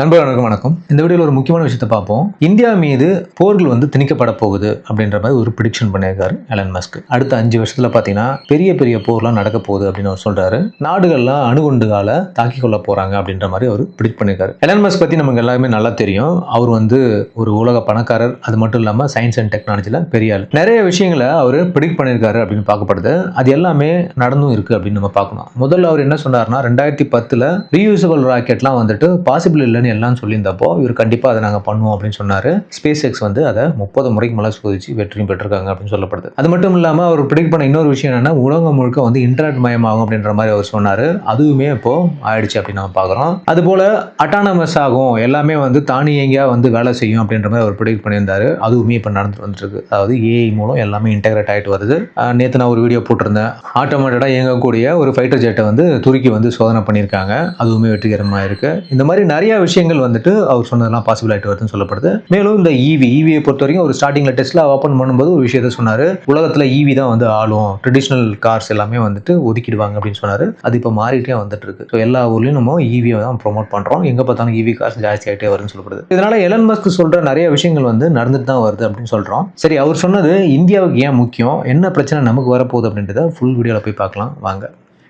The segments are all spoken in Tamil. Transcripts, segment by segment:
நண்பர்களுக்கு வணக்கம். இந்த வீடியோவில் ஒரு முக்கியமான விஷயத்தை பார்ப்போம். இந்தியா மீது போர்கள் வந்து திணிக்கப்பட போகுது அப்படின்ற மாதிரி ஒரு ப்ரிடிக்ஷன் பண்ணியிருக்காரு எலன் மஸ்க் அடுத்த அஞ்சு வருஷத்தில் பார்த்தீங்கன்னா பெரிய பெரிய போர்லாம் நடக்க போகுது அப்படின்னு அவர் சொல்றாரு. நாடுகள்லாம் அணுகுண்டுகால தாக்கி கொள்ள போறாங்க அப்படின்ற மாதிரி அவர் ப்ரிடிக்ட் பண்ணியிருக்காரு. எலன் மஸ்க் பற்றி நமக்கு எல்லாருமே நல்லா தெரியும். அவர் வந்து ஒரு உலக பணக்காரர். அது மட்டும் இல்லாமல் சயின்ஸ் அண்ட் டெக்னாலஜியில் பெரிய ஆள். நிறைய விஷயங்களை அவர் ப்ரிடிக்ட் பண்ணியிருக்காரு அப்படின்னு பார்க்கப்படுது. அது எல்லாமே நடந்தும் இருக்கு அப்படின்னு நம்ம பார்க்கணும். முதல்ல அவர் என்ன சொன்னார்னா ரெண்டாயிரத்தி பத்தில் ரீயூசபிள் ராக்கெட்லாம் வந்துட்டு பாசிபிள் இல்லைன்னு எல்லாம் சொல்லியிருந்தப்போ இவர் கண்டிப்பாக அதை நாங்கள் பண்ணுவோம் அப்படின்னு சொன்னார். ஸ்பேஸ் எக்ஸ் வந்து அதை முப்பது முறைக்கு மேலே சோதிச்சு வெற்றியும் பெற்றிருக்காங்க அப்படின்னு சொல்லப்படுது. அது மட்டும் இல்லாமல் அவர் ப்ரிடிக்ட் பண்ண இன்னொரு விஷயம் என்னன்னா உலகம் முழுக்க வந்து இன்டர்நெட் மயமாகும் அப்படின்ற மாதிரி அவர் சொன்னார். அதுவுமே இப்போ ஆயிடுச்சு அப்படின்னு நம்ம பார்க்குறோம். அதுபோல் அட்டானமஸ் ஆகும். எல்லாமே வந்து தானியங்கியாக வந்து வேலை செய்யும் அப்படின்ற மாதிரி அவர் ப்ரிடிக்ட் பண்ணியிருந்தாரு. அதுவுமே இப்போ நடந்துட்டு வந்துட்டு இருக்கு அதாவது ஏஐ மூலம் எல்லாமே இன்டெகிரேட் ஆகிட்டு வருது. நேற்று நான் ஒரு வீடியோ போட்டிருந்தேன். ஆட்டோமேட்டடாக இயங்கக்கூடிய ஒரு ஃபைட்டர் ஜெட்டை வந்து துருக்கி வந்து சோதனை பண்ணியிருக்காங்க. அதுவுமே வெற்றிகரமாக இருக்கு. இந்த மாதிரி நிறைய விஷயங்கள் வந்துட்டு அவர் சொன்னதெல்லாம் பாசிபிள் ஆகிட்டு வருதுன்னு சொல்லப்படுது. மேலும் இந்த இவி ஈவி ஈவியை பொறுத்த வரைக்கும் ஒரு ஸ்டார்டிங்கில் டெஸ்ட்ல ஓப்பன் பண்ணும்போது ஒரு விஷயத்த சொன்னார். உலகத்தில் ஈவி தான் வந்து ஆளும். ட்ரெடிஷ்னல் கார்ஸ் எல்லாமே வந்துட்டு ஒதுக்கிடுவாங்க அப்படின்னு சொன்னார். அது இப்போ மாறிட்டே வந்துட்டு இருக்கு ஸோ எல்லா ஊர்லேயும் நம்ம ஈவியை தான் ப்ரோமோட் பண்ணுறோம் எங்கே பார்த்தாலும் ஈவி கார்ஸ் ஜாஸ்தி ஆகிட்டே வருதுன்னு சொல்லப்படுது. இதனால எலன் மஸ்க் சொல்கிற நிறைய விஷயங்கள் வந்து நடந்துட்டு தான் வருது அப்படின்னு சொல்கிறோம் சரி அவர் சொன்னது இந்தியாவுக்கு ஏன் முக்கியம்? என்ன பிரச்சனை நமக்கு வரப்போகுது அப்படின்றத ஃபுல் வீடியோவில் போய் பார்க்கலாம். வாங்க.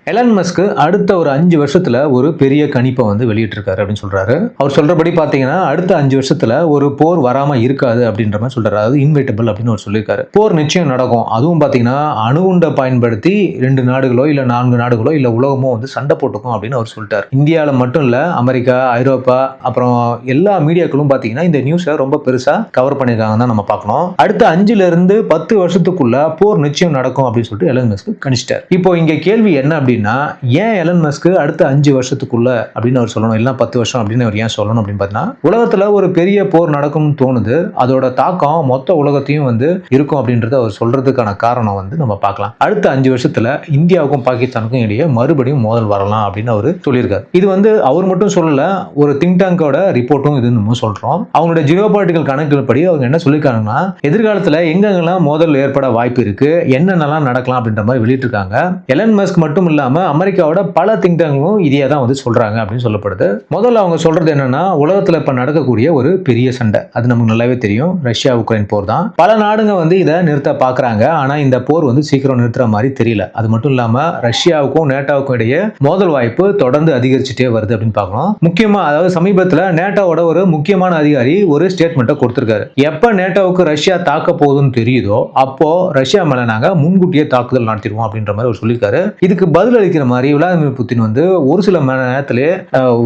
எலன் மஸ்க்கு அடுத்த ஒரு அஞ்சு வருஷத்துல ஒரு பெரிய கணிப்பை வந்து வெளியிட்டிருக்காரு அப்படின்னு சொல்றாரு. அவர் சொல்றபடி பாத்தீங்கன்னா அடுத்த அஞ்சு வருஷத்துல ஒரு போர் வராம இருக்காது அப்படின்ற மாதிரி சொல்றாரு. அதாவது இன்வைட்டபிள் அப்படின்னு அவர் சொல்லியிருக்காரு. போர் நிச்சயம் நடக்கும். அதுவும் பாத்தீங்கன்னா அணுகுண்டை பயன்படுத்தி ரெண்டு நாடுகளோ இல்ல நான்கு நாடுகளோ இல்ல உலகமோ வந்து சண்டை போட்டுக்கும் அப்படின்னு அவர் சொல்லிட்டார். இந்தியாவில் மட்டும் இல்ல அமெரிக்கா ஐரோப்பா அப்புறம் எல்லா மீடியாக்களும் பாத்தீங்கன்னா இந்த நியூஸை ரொம்ப பெருசா கவர் பண்ணியிருக்காங்க தான் நம்ம பார்க்கணும். அடுத்த அஞ்சுல இருந்து பத்து வருஷத்துக்குள்ள போர் நிச்சயம் நடக்கும் அப்படின்னு சொல்லிட்டு எலன் மஸ்க் கணிச்சிட்டார். இப்போ இங்க கேள்வி என்ன அப்படின்னா ஏன் எலன் மஸ்க்கு அடுத்த அஞ்சு வருஷத்துக்குள்ள அப்படின்னு அவர் சொல்லணும் இல்லை பத்து வருஷம் அப்படின்னு அவர் ஏன் சொல்லணும் அப்படின்னு பார்த்தீங்கன்னா உலகத்தில் ஒரு பெரிய போர் நடக்கும்னு தோணுது. அதோட தாக்கம் மொத்த உலகத்தையும் வந்து இருக்கும் அப்படின்றத அவர் சொல்றதுக்கான காரணம் வந்து நம்ம பார்க்கலாம். அடுத்த அஞ்சு வருஷத்துல இந்தியாவுக்கும் பாகிஸ்தானுக்கும் இடையே மறுபடியும் மோதல் வரலாம் அப்படின்னு அவர் சொல்லியிருக்காரு. இது வந்து அவர் மட்டும் சொல்லல ஒரு திங்க் டேங்கோட ரிப்போர்ட்டும் இது நம்ம சொல்றோம். ஜியோ பாலிட்டிக்கல் கணக்குகள் படி அவங்க என்ன சொல்லியிருக்காங்கன்னா எதிர்காலத்தில் எங்கெங்கெல்லாம் மோதல் ஏற்பட வாய்ப்பு இருக்கு என்னென்னலாம் நடக்கலாம் அப்படின்ற மாதிரி வெளியிட்டிருக்காங்க. எலன் மஸ்க் மட்டும் இல்லாம அமெரிக்காவோட பல திங்க் டேங்கும் இதையே தான் வந்து சொல்றாங்க அப்படின்னு சொல்லப்படுது. முதல்ல அவங்க சொல்றது என்னன்னா உலகத்துல இப்ப நடக்கக்கூடிய ஒரு பெரிய சண்டை. அது நமக்கு நல்லாவே தெரியும். ரஷ்யா உக்ரைன் போர் தான். பல நாடுங்க வந்து இதை நிறுத்த பாக்குறாங்க ஆனா இந்த போர் வந்து சீக்கிரம் நிறுத்துற மாதிரி தெரியல. அது மட்டும் இல்லாம ரஷ்யாவுக்கும் நேட்டோவுக்கும் இடையே மோதல் வாய்ப்பு தொடர்ந்து அதிகரிச்சுட்டே வருது அப்படின்னு பார்க்கணும். முக்கியமா அதாவது சமீபத்துல நேட்டோவோட ஒரு முக்கியமான அதிகாரி ஒரு ஸ்டேட்மெண்ட்டை கொடுத்திருக்காரு. எப்ப நேட்டோவுக்கு ரஷ்யா தாக்க போகுதுன்னு தெரியுதோ அப்போ ரஷ்யா மேல நாங்க முன்கூட்டியே தாக்குதல் நடத்திடுவோம் அப்படின்ற மாதிரி அவர் சொல்லியிருக்காரு. இதுக்கு பதில் பதிலளிக்கிற மாதிரி விளாடிமிர் புத்தின் வந்து ஒரு சில மணி நேரத்திலே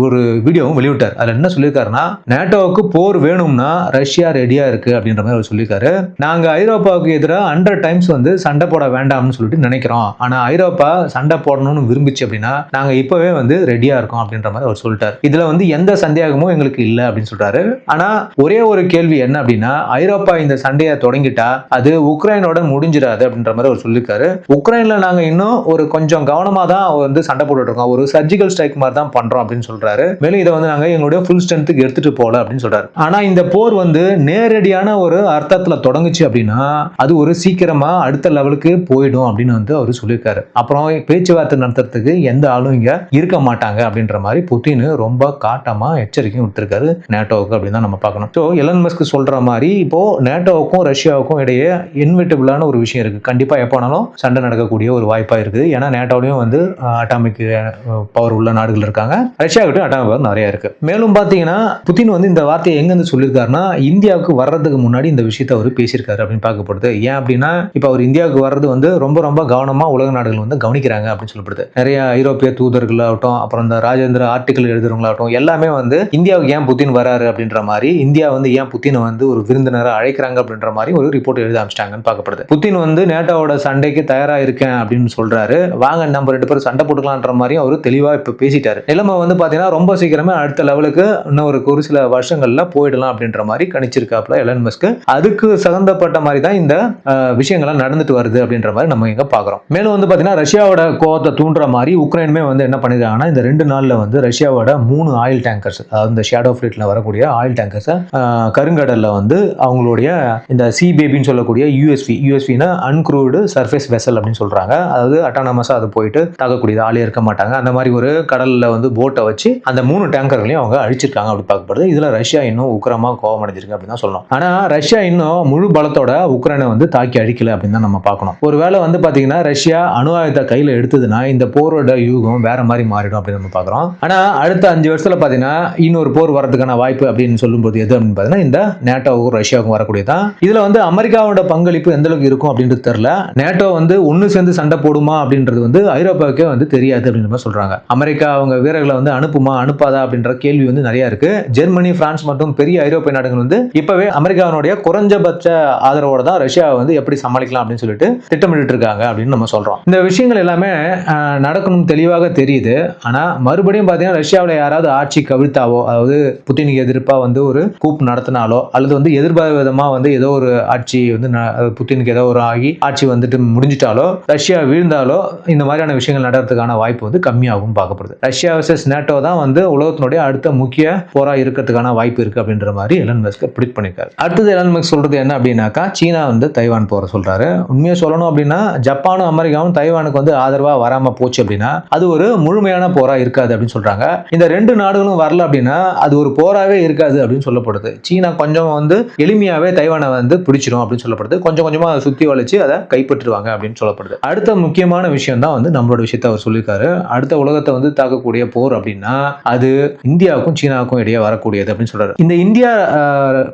ஒரு வீடியோவும் வெளியிட்டார். அதில் என்ன சொல்லியிருக்காருன்னா நேட்டோவுக்கு போர் வேணும்னா ரஷ்யா ரெடியாக இருக்கு அப்படின்ற மாதிரி அவர் சொல்லியிருக்காரு. நாங்கள் ஐரோப்பாவுக்கு எதிராக ஹண்ட்ரட் டைம்ஸ் வந்து சண்டை போட வேண்டாம்னு சொல்லிட்டு நினைக்கிறோம். ஆனால் ஐரோப்பா சண்டை போடணும்னு விரும்பிச்சு அப்படின்னா நாங்கள் இப்பவே வந்து ரெடியாக இருக்கோம் அப்படின்ற மாதிரி அவர் சொல்லிட்டார். இதில் வந்து எந்த சந்தேகமும் எங்களுக்கு இல்லை அப்படின்னு சொல்கிறாரு ஆனால் ஒரே ஒரு கேள்வி என்ன அப்படின்னா ஐரோப்பா இந்த சண்டையை தொடங்கிட்டா அது உக்ரைனோட முடிஞ்சிடாது அப்படின்ற மாதிரி அவர் சொல்லியிருக்காரு. உக்ரைனில் நாங்கள் இன்னும் ஒரு கொஞ்சம் கவனம் தான் வந்து சண்டை போட்டுட்டு இருக்கோம் ஒரு சர்ஜிக்கல் ஸ்ட்ரைக் மாதிரி தான் பண்றோம் அப்படின்னு சொல்றாரு. மேலும் இதை வந்து நாங்க எங்களுடைய ஃபுல் ஸ்ட்ரென்த்துக்கு எடுத்துட்டு போகல அப்படின்னு சொல்றாரு. ஆனா இந்த போர் வந்து நேரடியான ஒரு அர்த்தத்துல தொடங்குச்சு அப்படின்னா அது ஒரு சீக்கிரமா அடுத்த லெவலுக்கு போயிடும் அப்படின்னு வந்து அவர் சொல்லியிருக்காரு. அப்புறம் பேச்சுவார்த்தை நடத்துறதுக்கு எந்த ஆளும் இங்க இருக்க மாட்டாங்க அப்படின்ற மாதிரி புத்தின் ரொம்ப காட்டமா எச்சரிக்கையும் கொடுத்துருக்காரு நேட்டோவுக்கு அப்படின்னு தான் நம்ம பார்க்கணும். ஸோ எலன் மஸ்க் சொல்ற மாதிரி இப்போ நேட்டோவுக்கும் ரஷ்யாவுக்கும் இடையே இன்விட்டபிளான ஒரு விஷயம் இருக்கு. கண்டிப்பா எப்போனாலும் சண்டை நடக்கக்கூடிய ஒரு வாய்ப்பா இருக்குது. ஏன்னா நேட்டோலையும் வந்து அட்டாமிக் பவர் உள்ள நாடுகள் இருக்காங்க. ரஷ்யாவிட்ட அட்டாமிக் பவர் நிறைய இருக்கு. மேலும் பார்த்தீங்கன்னா புதின் வந்து இந்த வார்த்தையை எங்கேருந்து சொல்லியிருக்காருன்னா இந்தியாவுக்கு வர்றதுக்கு முன்னாடி இந்த விஷயத்தை அவர் பேசியிருக்காரு அப்படின்னு பார்க்கப்படுது. ஏன் அப்படின்னா இப்போ அவர் இந்தியாவுக்கு வர்றது வந்து ரொம்ப ரொம்ப கவனமா உலக நாடுகள் வந்து கவனிக்கிறாங்க அப்படின்னு சொல்லப்படுது. நிறைய ஐரோப்பிய தூதர்களாகட்டும் அப்புறம் இந்த ராஜேந்திர ஆர்டிகல் எழுதுறவங்களாகட்டும் எல்லாமே வந்து இந்தியாவுக்கு ஏன் புத்தின் வராரு அப்படின்ற மாதிரி இந்தியா வந்து ஏன் புத்தினை வந்து ஒரு விருந்தினரை அழைக்கிறாங்க அப்படின்ற மாதிரி ஒரு ரிப்போர்ட் எழுத ஆரம்பிச்சிட்டாங்கன்னு பார்க்கப்படுது. புத்தின் வந்து நேட்டோவோட சண்டைக்கு தயாரா இருக்கேன் அப்படின்னு சொல்றாரு. வாங்க நம்ம ரெண்டு பேரும் சண்டை போட்டுக்கலான்ற மாதிரியும் அவர் தெளிவாக இப்போ பேசிட்டாரு. நிலைமை வந்து பார்த்தீங்கன்னா ரொம்ப சீக்கிரமே அடுத்த லெவலுக்கு இன்னும் ஒரு ஒரு சில வருஷங்கள்ல போயிடலாம் அப்படின்ற மாதிரி கணிச்சிருக்காப்ல எலன் மஸ்க் அதுக்கு சகந்தப்பட்ட மாதிரி தான் இந்த விஷயங்கள்லாம் நடந்துட்டு வருது அப்படின்ற மாதிரி நம்ம இங்கே பார்க்குறோம் மேலும் வந்து பார்த்தீங்கன்னா ரஷ்யாவோட கோவத்தை தூண்டுற மாதிரி உக்ரைனுமே வந்து என்ன பண்ணிருக்காங்கன்னா இந்த ரெண்டு நாளில் வந்து ரஷ்யாவோட மூணு ஆயில் டேங்கர்ஸ் அதாவது இந்த ஷேடோ ஃபிளீட்ல வரக்கூடிய ஆயில் டேங்கர்ஸை கருங்கடலில் வந்து அவங்களுடைய இந்த சி பேபின்னு சொல்லக்கூடிய யூஎஸ்வி யூஎஸ்வினா அன்க்ரூவ்டு சர்ஃபேஸ் வெசல் அப்படின்னு சொல்கிறாங்க அதாவது அட்டானமஸாக அது போயிட்டு தாக்கக்கூடியது ஆளே இருக்க மாட்டாங்க. அந்த மாதிரி ஒரு கடல்ல வந்து போட்டை வச்சு அந்த மூணு டேங்கர்களையும் அவங்க அழிச்சிருக்காங்க அப்படி பார்க்கப்படுது. இதுல ரஷ்யா இன்னும் உக்கிரமா கோபம் அடைஞ்சிருக்கு அப்படின்னு தான் சொல்லணும். ஆனா ரஷ்யா இன்னும் முழு பலத்தோட உக்ரைனை வந்து தாக்கி அழிக்கல அப்படின்னு தான் நம்ம பார்க்கணும். ஒருவேளை வந்து பாத்தீங்கன்னா ரஷ்யா அணு ஆயுதத்தை கையில எடுத்ததுன்னா இந்த போரோட யூகம் வேற மாதிரி மாறிடும் அப்படின்னு நம்ம பார்க்குறோம். ஆனா அடுத்த அஞ்சு வருஷத்துல பாத்தீங்கன்னா இன்னொரு போர் வரதுக்கான வாய்ப்பு அப்படின்னு சொல்லும்போது எது அப்படின்னு பார்த்தீங்கன்னா இந்த நேட்டோவுக்கும் ரஷ்யாவுக்கும் வரக்கூடியதான் இதுல வந்து அமெரிக்காவோட பங்களிப்பு எந்த அளவுக்கு இருக்கும் அப்படின்றது தெரியல. நேட்டோ வந்து ஒன்று சேர்ந்து சண்டை போடுமா அப்படின்றது வந்து ஐரோப்பாவுக்கே வந்து தெரியாது அப்படின்ற மாதிரி சொல்றாங்க. அமெரிக்கா அவங்க வீரர்களை வந்து அனுப்புமா அனுப்பாதா அப்படின்ற கேள்வி வந்து நிறைய இருக்கு. ஜெர்மனி பிரான்ஸ் மற்றும் பெரிய ஐரோப்பிய நாடுகள் வந்து இப்பவே அமெரிக்காவினுடைய குறைஞ்சபட்ச ஆதரவோட தான் ரஷ்யாவை வந்து எப்படி சமாளிக்கலாம் அப்படின்னு சொல்லிட்டு திட்டமிட்டு இருக்காங்க அப்படின்னு நம்ம சொல்றோம். இந்த விஷயங்கள் எல்லாமே நடக்கணும் தெளிவாக தெரியுது. ஆனா மறுபடியும் பார்த்தீங்கன்னா ரஷ்யாவில் யாராவது ஆட்சி கவிழ்த்தாவோ அதாவது புட்டினுக்கு எதிர்ப்பா வந்து ஒரு கூப் நடத்தினாலோ அல்லது வந்து எதிர்பாராத விதமா வந்து ஏதோ ஒரு ஆட்சி வந்து ந- புட்டினுக்கு ஏதோ ஒரு ஆகி ஆட்சி வந்துட்டு முடிஞ்சிட்டாலோ ரஷ்யா வீழ்ந்தாலோ இந்த மாதிரியான விஷயங்கள் நடக்கிறதுக்கான வாய்ப்பு வந்து கம்மியாகவும் பார்க்கப்படுது. ரஷ்யா வர்சஸ் நேட்டோ தான் வந்து உலகத்தினுடைய அடுத்த முக்கிய போரா இருக்கிறதுக்கான வாய்ப்பு இருக்கு அப்படின்ற மாதிரி எலன் மஸ்க் ப்ரிடிக் பண்ணியிருக்காரு. அடுத்தது எலன் மஸ்க் சொல்றது என்ன அப்படின்னாக்கா சீனா வந்து தைவான் போற சொல்றாரு. உண்மையை சொல்லணும் அப்படின்னா ஜப்பானும் அமெரிக்காவும் தைவானுக்கு வந்து ஆதரவா வராம போச்சு அப்படின்னா அது ஒரு முழுமையான போரா இருக்காது அப்படின்னு சொல்றாங்க. இந்த ரெண்டு நாடுகளும் வரல அப்படின்னா அது ஒரு போராவே இருக்காது அப்படின்னு சொல்லப்படுது. சீனா கொஞ்சம் வந்து எளிமையாவே தைவானை வந்து பிடிச்சிரும் அப்படின்னு சொல்லப்படுது. கொஞ்சம் கொஞ்சமா அதை சுத்தி வளைச்சு அதை கைப்பற்றுவாங்க அப்படின்னு சொல்லப்படுது. அடுத்த முக்கியமான விஷயம் தான் வந்து நம்மளோட விஷயத்தை அவர் சொல்லியிருக்காரு. அடுத்த உலகத்தை வந்து தாக்கக்கூடிய போர் அப்படின்னா அது இந்தியாவுக்கும் சீனாவுக்கும் இடையே வரக்கூடியது அப்படின்னு சொல்றாரு. இந்த இந்தியா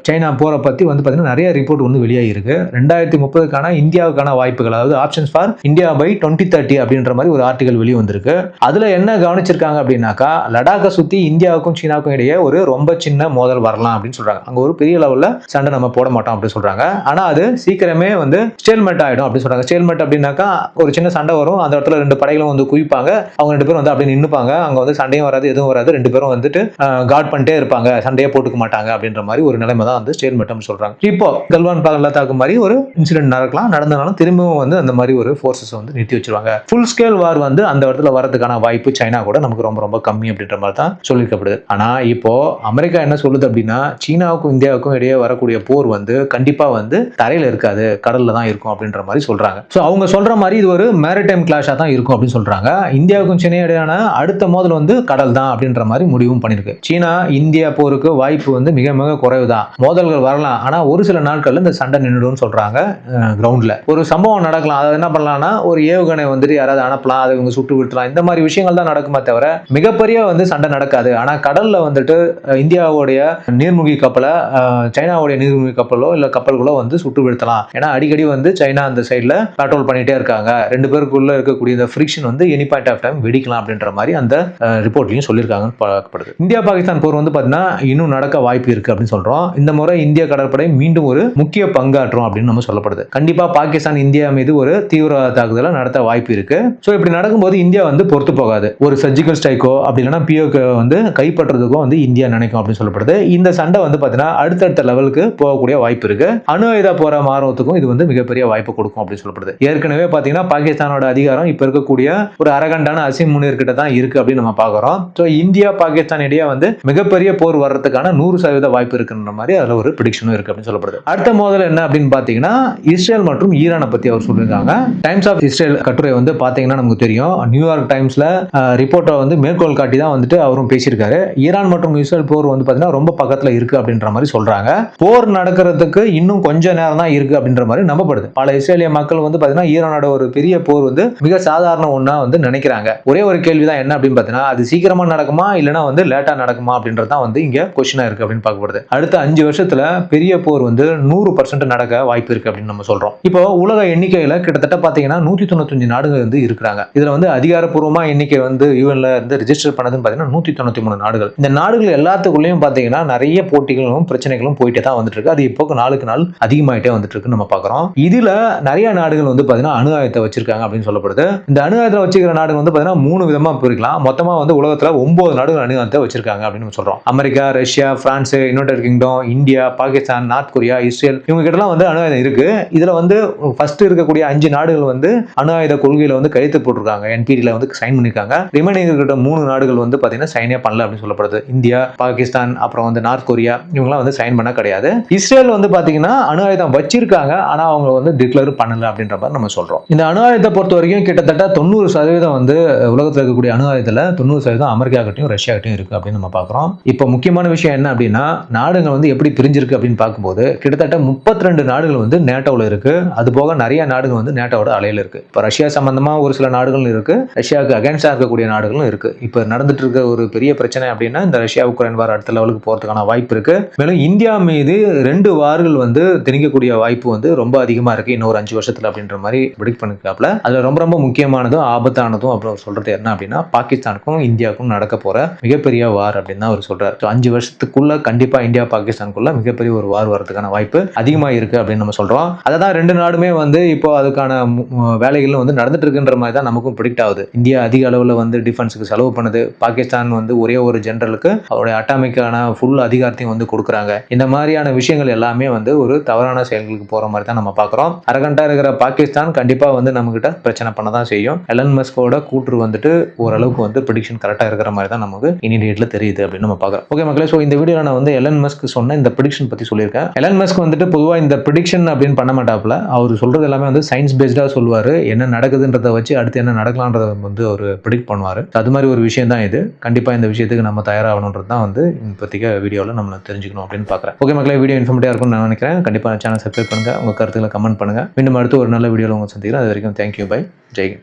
சைனா போரை பத்தி வந்து பாத்தீங்கன்னா நிறைய ரிப்போர்ட் வந்து வெளியாகி இருக்கு ரெண்டாயிரத்தி முப்பதுக்கான இந்தியாவுக்கான வாய்ப்புகள் அதாவது options for India by twenty thirty அப்படின்ற மாதிரி ஒரு ஆர்டிகல் வெளியே வந்திருக்கு அதுல என்ன கவனிச்சிருக்காங்க அப்படின்னாக்கா லடாக்கை சுத்தி இந்தியாவுக்கும் சீனாவுக்கும் இடையே ஒரு ரொம்ப சின்ன மோதல் வரலாம் அப்படின்னு சொல்றாங்க. அங்க ஒரு பெரிய லெவல்ல சண்டை நம்ம போட மாட்டோம் அப்படின்னு சொல்றாங்க. ஆனா அது சீக்கிரமே வந்து ஸ்டேல்மெண்ட் ஆயிடும் அப்படின்னு சொல்றாங்க. ஸ்டேல்மெண்ட் அப்படின்னாக்கா ஒரு சின்ன சண்டை வரும். அந்த இடத்துல ரெண்டு படைகளும் வந்து குவிப்பாங்க. அவங்க ரெண்டு பேரும் வந்து அப்படியே நின்றுப்பாங்க அங்கே வந்து சண்டையும் வராது எதுவும் வராது. ரெண்டு பேரும் வந்துட்டு காட் பண்ணிட்டே இருப்பாங்க. சண்டையே போட்டுக்க மாட்டாங்க அப்படின்ற மாதிரி ஒரு நிலைமை தான் வந்து ஸ்டேட்மெண்ட்னு சொல்கிறாங்க இப்போ கல்வான் பள்ளத்தாக்கு மாதிரி ஒரு இன்சிடென்ட் நடக்கலாம். நடந்தனாலும் திரும்பவும் வந்து அந்த மாதிரி ஒரு ஃபோர்ஸஸ் வந்து நிறுத்தி வச்சிருவாங்க. ஃபுல் ஸ்கேல் வார் வந்து அந்த இடத்துல வரதுக்கான வாய்ப்பு சைனா கூட நமக்கு ரொம்ப ரொம்ப கம்மி அப்படின்ற மாதிரி தான் சொல்லியிருக்கப்படுது. ஆனால் இப்போ அமெரிக்கா என்ன சொல்லுது அப்படின்னா சீனாவுக்கும் இந்தியாவுக்கும் இடையே வரக்கூடிய போர் வந்து கண்டிப்பாக வந்து தரையில் இருக்காது. கடலில் தான் இருக்கும் அப்படின்ற மாதிரி சொல்கிறாங்க ஸோ அவங்க சொல்கிற மாதிரி இது ஒரு மேரிடைம் கிளாஷாக தான் இருக்கும். அப்படின்னு சொல்றாங்க. இந்தியாவுக்கும் சீனா இடையான அடுத்த மோதல் வந்து கடல் தான் அப்படின்ற மாதிரி முடிவும் பண்ணியிருக்கு. சீனா இந்தியா போருக்கு வாய்ப்பு வந்து மிக மிக குறைவு தான் மோதல்கள் வரலாம். ஆனால் ஒரு சில நாட்களில் இந்த சண்டை நின்றுடும் சொல்கிறாங்க கிரவுண்டில் ஒரு சம்பவம் நடக்கலாம். அதை என்ன பண்ணலாம்னா ஒரு ஏவுகணை வந்துட்டு யாராவது அனுப்பலாம் அதை இவங்க சுட்டு விட்டுலாம் இந்த மாதிரி விஷயங்கள் தான் நடக்குமே தவிர மிகப்பெரிய வந்து சண்டை நடக்காது. ஆனால் கடலில் வந்துட்டு இந்தியாவுடைய நீர்மூழ்கி கப்பலை சைனாவுடைய நீர்மூழ்கி கப்பலோ இல்லை கப்பல்களோ வந்து சுட்டு வீழ்த்தலாம். ஏன்னா அடிக்கடி வந்து சைனா அந்த சைடில் பேட்ரோல் பண்ணிகிட்டே இருக்காங்க. ரெண்டு பேருக்குள்ளே இருக்கக்கூடிய இந்த ஃப்ரிக்ஷன் வந்து எனி பாயிண்ட் ஆஃப் டைம் வெடிக்கலாம் அப்படின்ற மாதிரி அந்த ரிப்போர்ட்லையும் சொல்லியிருக்காங்கன்னு பார்க்கப்படுது. இந்தியா பாகிஸ்தான் போர் வந்து பார்த்தீங்கன்னா இன்னும் நடக்க வாய்ப்பு இருக்கு அப்படின்னு சொல்றோம். இந்த முறை இந்திய கடற்படை மீண்டும் ஒரு முக்கிய பங்காற்றும் அப்படின்னு நம்ம சொல்லப்படுது. கண்டிப்பா பாகிஸ்தான் இந்தியா மீது ஒரு தீவிர தாக்குதலை நடத்த வாய்ப்பு இருக்கு. ஸோ இப்படி நடக்கும்போது இந்தியா வந்து பொறுத்து போகாது. ஒரு சர்ஜிக்கல் ஸ்ட்ரைக்கோ அப்படி இல்லைன்னா பிஓக்கு வந்து கைப்பற்றுறதுக்கோ வந்து இந்தியா நினைக்கும் அப்படின்னு சொல்லப்படுது. இந்த சண்டை வந்து பார்த்தீங்கன்னா அடுத்தடுத்த லெவலுக்கு போகக்கூடிய வாய்ப்பு இருக்கு. அணு ஆயுத போற மாறுவதுக்கும் இது வந்து மிகப்பெரிய வாய்ப்பு கொடுக்கும் அப்படின்னு சொல்லப்படுது. ஏற்கனவே பார்த்தீங்கன்னா பாகிஸ்தானோட அதிகாரம் இப்போ இருக்க இருக்கக்கூடிய ஒரு அரகண்டான அசிம் முனிவர் கிட்ட தான் இருக்கு அப்படின்னு நம்ம பார்க்குறோம். ஸோ இந்தியா பாகிஸ்தான் இடையே வந்து மிகப்பெரிய போர் வர்றதுக்கான நூறு சதவீத வாய்ப்பு இருக்குன்ற மாதிரி அதில் ஒரு ப்ரிடிக்ஷனும் இருக்கு அப்படின்னு சொல்லப்படுது. அடுத்த மோதல் என்ன அப்படின்னு பார்த்தீங்கன்னா இஸ்ரேல் மற்றும் ஈரானை பற்றி அவர் சொல்லியிருக்காங்க. டைம்ஸ் ஆஃப் இஸ்ரேல் கட்டுரை வந்து பார்த்தீங்கன்னா நமக்கு தெரியும். நியூயார்க் டைம்ஸில் ரிப்போர்ட்டை வந்து மேற்கோள் காட்டி தான் வந்துட்டு அவரும் பேசியிருக்காரு. ஈரான் மற்றும் இஸ்ரேல் போர் வந்து பார்த்தீங்கன்னா ரொம்ப பக்கத்தில் இருக்கு அப்படின்ற மாதிரி சொல்றாங்க. போர் நடக்கிறதுக்கு இன்னும் கொஞ்ச நேரம் தான் இருக்கு அப்படின்ற மாதிரி நம்பப்படுது. பல இஸ்ரேலிய மக்கள் வந்து பார்த்தீங்கன்னா ஈரானோட ஒரு பெரிய போர் வந்து மிக சாதாரண ஒன்றா வந்து நினைக்கிறாங்க. ஒரே ஒரு கேள்வி தான் என்ன அப்படின்னு பார்த்தீங்கன்னா அது சீக்கிரமா நடக்குமா இல்லைன்னா வந்து லேட்டா நடக்குமா அப்படின்றது தான் வந்து இங்க கொஸ்டினா இருக்கு அப்படின்னு பார்க்கப்படுது. அடுத்த அஞ்சு வருஷத்துல பெரிய போர் வந்து நூறு பர்சன்ட் நடக்க வாய்ப்பு இருக்கு அப்படின்னு நம்ம சொல்றோம். இப்போ உலக எண்ணிக்கையில கிட்டத்தட்ட பாத்தீங்கன்னா நூத்தி தொண்ணூத்தஞ்சு நாடுகள் வந்து இருக்கிறாங்க. இதுல வந்து அதிகாரப்பூர்வமா எண்ணிக்கை வந்து யூஎன்ல இருந்து ரிஜிஸ்டர் பண்ணதுன்னு பாத்தீங்கன்னா நூத்தி தொண்ணூத்தி மூணு நாடுகள். இந்த நாடுகள் எல்லாத்துக்குள்ளேயும் பாத்தீங்கன்னா நிறைய போட்டிகளும் பிரச்சனைகளும் போயிட்டே தான் வந்துட்டு இருக்கு. அது இப்போ நாளுக்கு நாள் அதிகமாயிட்டே வந்துட்டு இருக்குன்னு நம்ம பாக்குறோம் இதுல நிறைய நாடுகள் வந்து பாத்தீங்கன்னா அணு ஆயுதத்தை வச்சிருக்காங்க அப்படின்னு சொல்லப்படுது. இந்த அணு வச்சுக்கிற வச்சிருக்கிற நாடுகள் வந்து பார்த்தீங்கன்னா மூணு விதமாக பிரிக்கலாம். மொத்தமாக வந்து உலகத்தில் ஒன்பது நாடுகள் அணு வச்சிருக்காங்க அப்படின்னு நம்ம America Russia France United Kingdom India Pakistan North Korea Israel இவங்க கிட்டலாம் வந்து அணுகாயுதம் இருக்கு. இதில் வந்து ஃபர்ஸ்ட் இருக்கக்கூடிய அஞ்சு நாடுகள் வந்து அணு ஆயுத வந்து கையெழுத்து போட்டிருக்காங்க. என்பிடியில் வந்து சைன் பண்ணியிருக்காங்க ரிமைனிங் இருக்கிற மூணு நாடுகள் வந்து பார்த்தீங்கன்னா சைனே பண்ணல அப்படின்னு சொல்லப்படுது. இந்தியா பாகிஸ்தான் அப்புறம் வந்து நார்த் கொரியா இவங்கலாம் வந்து சைன் பண்ண கிடையாது. இஸ்ரேல் வந்து பார்த்தீங்கன்னா அணு ஆயுதம் வச்சிருக்காங்க. ஆனால் அவங்க வந்து டிக்ளேர் பண்ணல அப்படின்ற மாதிரி நம்ம சொல்கிறோம் இந்த அணு ஆயுதத்தை பொறுத்த வரைக்கும் கிட்டத்தட்ட தொண்ணூறு சதவீதம் வந்து உலகத்தில் இருக்கக்கூடிய அணு ஆயுதத்தில் தொண்ணூறு சதவீதம் அமெரிக்கா ரஷ்யாக்கிட்டையும் இருக்குது அப்படின்னு நம்ம பார்க்குறோம் இப்போ முக்கியமான விஷயம் என்ன அப்படின்னா நாடுகள் வந்து எப்படி பிரிஞ்சிருக்கு அப்படின்னு பார்க்கும்போது கிட்டத்தட்ட 32 நாடுகள் வந்து நேட்டோவில் இருக்குது அது போக நிறைய நாடுகள் வந்து நேட்டோட அலையில் இருக்குது இப்போ ரஷ்யா சம்மந்தமாக ஒரு சில நாடுகளும் இருக்குது ரஷ்யாவுக்கு அகேன்ஸ்டாக இருக்கக்கூடிய நாடுகளும் இருக்குது இப்போ நடந்துட்டு இருக்க ஒரு பெரிய பிரச்சனை அப்படின்னா இந்த ரஷ்யா உக்ரைன் வார் அடுத்த லெவலுக்கு போகிறதுக்கான வாய்ப்பு இருக்குது மேலும் இந்தியா மீது ரெண்டு வார்கள் வந்து திணிக்கக்கூடிய வாய்ப்பு வந்து ரொம்ப அதிகமாக இருக்கு. இன்னொரு அஞ்சு வருஷத்தில் அப்படின்ற மாதிரி பிரிடிக் பண்ணிருக்காப்ல. அதில் ரொம்ப ரொம்ப முக்கியமான முக்கியமானதும் ஆபத்தானதும் அப்புறம் அவர் சொல்றது என்ன அப்படின்னா பாகிஸ்தானுக்கும் இந்தியாவுக்கும் நடக்க போற மிகப்பெரிய வார் அப்படின்னு தான் அவர் சொல்றாரு. ஸோ அஞ்சு வருஷத்துக்குள்ள கண்டிப்பா இந்தியா பாகிஸ்தானுக்குள்ள மிகப்பெரிய ஒரு வார் வரதுக்கான வாய்ப்பு அதிகமா இருக்கு அப்படின்னு நம்ம சொல்றோம். அதை தான் ரெண்டு நாடுமே வந்து இப்போ அதுக்கான வேலைகளும் வந்து நடந்துட்டு இருக்குன்ற மாதிரி தான் நமக்கும் ப்ரிடிக்ட் ஆகுது. இந்தியா அதிக அளவில் வந்து டிஃபென்ஸுக்கு செலவு பண்ணுது. பாகிஸ்தான் வந்து ஒரே ஒரு ஜெனரலுக்கு அவருடைய அட்டாமிக்கான ஃபுல் அதிகாரத்தையும் வந்து கொடுக்குறாங்க. இந்த மாதிரியான விஷயங்கள் எல்லாமே வந்து ஒரு தவறான செயல்களுக்கு போற மாதிரி தான் நம்ம பார்க்குறோம். அரகண்டா இருக்கிற பாகிஸ்தான் கண்டிப்பா வந்து நம்மக்கிட்ட பிரச்சனை பண்ண தான் செய்யும். எலன் மஸ்கோட கூற்று வந்துட்டு ஓரளவுக்கு வந்து ப்ரிடிக்ஷன் கரெக்டாக இருக்கிற மாதிரி தான் நமக்கு இனிடியேட்ல தெரியுது அப்படின்னு நம்ம பார்க்குறோம். ஓகே மக்களே ஸோ இந்த வீடியோ நான் வந்து எலன் மஸ்க் சொன்ன இந்த ப்ரிடிக்ஷன் பற்றி சொல்லியிருக்கேன். எலன் மஸ்க் வந்துட்டு பொதுவாக இந்த ப்ரிடிக்ஷன் அப்படின்னு பண்ண மாட்டாப்புல. அவர் சொல்றது எல்லாமே வந்து சயின்ஸ் பேஸ்டாக சொல்லுவார். என்ன நடக்குதுன்றதை வச்சு அடுத்து என்ன நடக்கலான்றதை வந்து அவர் ப்ரிடிக்ட் பண்ணுவார். அது மாதிரி ஒரு விஷயம் தான் இது. கண்டிப்பாக இந்த விஷயத்துக்கு நம்ம தயாராகணுன்றது தான் வந்து இப்போதைக்கு வீடியோவில் நம்ம தெரிஞ்சுக்கணும் அப்படின்னு பார்க்குறேன். ஓகே மக்களே வீடியோ இன்ஃபர்மேட்டிவாக இருக்கும்னு நான் நினைக்கிறேன். கண்டிப்பாக சேனல் சப்ஸ்கிரைப் பண்ணுங்கள் உங்கள் கருத்துக்களை கமெண்ட் பண்ணுங்கள் மீண்டும் அடுத்து ஒரு நல்ல வீடியோவில் உங்களை சந்திக்கிறேன். அது வரைக்கும் தேங்க்யூ பை ஜெய்